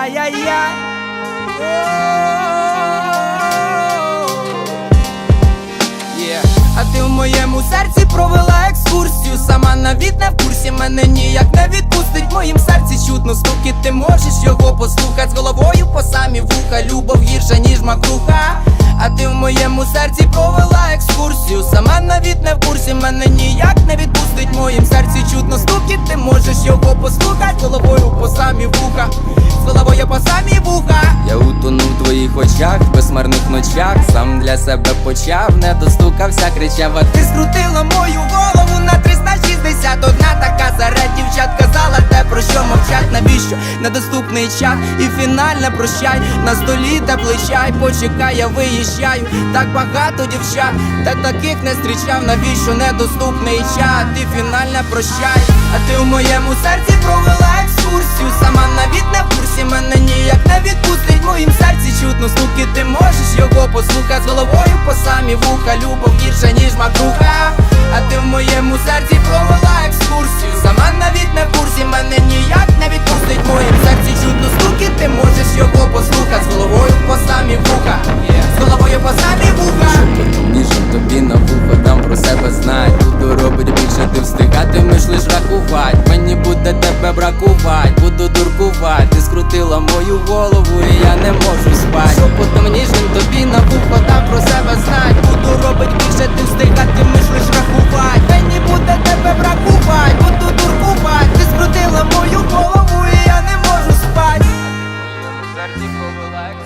Ай-яй-яй. А ти в моєму серці провела екскурсію. Сама навіть не в курсі мене ніяк не відпустить. В моїм серці чутно стуки, ти можеш його послухати головою по самі вуха. Любов гірша, ніж макруха. А ти в моєму серці провела екскурсію. Сама навіть не в курсі очах, в безмарних ночах. Сам для себе почав, не достукався, кричав, а ти скрутила мою голову на 360 Одна така серед дівчат казала те, про що мовчать, навіщо недоступний чат і фінальне прощай. На столі теплий чай, почекай, я виїжджаю. Так багато дівчат, та таких не зустрічав, навіщо недоступний чат і фінальне прощай. А ти в моєму серці провела екскурсію, сама чутно стуки, ти можеш його послухати з головою по самі вуха. Любов гірша, ніж макруха. А ти в моєму серці провела атакувати, буду дуркувати, ти скрутила мою голову, і я не можу спати. Шепотом ніжним тобі на вухо та про себе знать. Буду робить більше, ти встигати, ти мислиш рахувати. Мені буде тебе бракувати, буду дуркувати, ти скрутила мою голову, і я не можу спати. Моєму повела як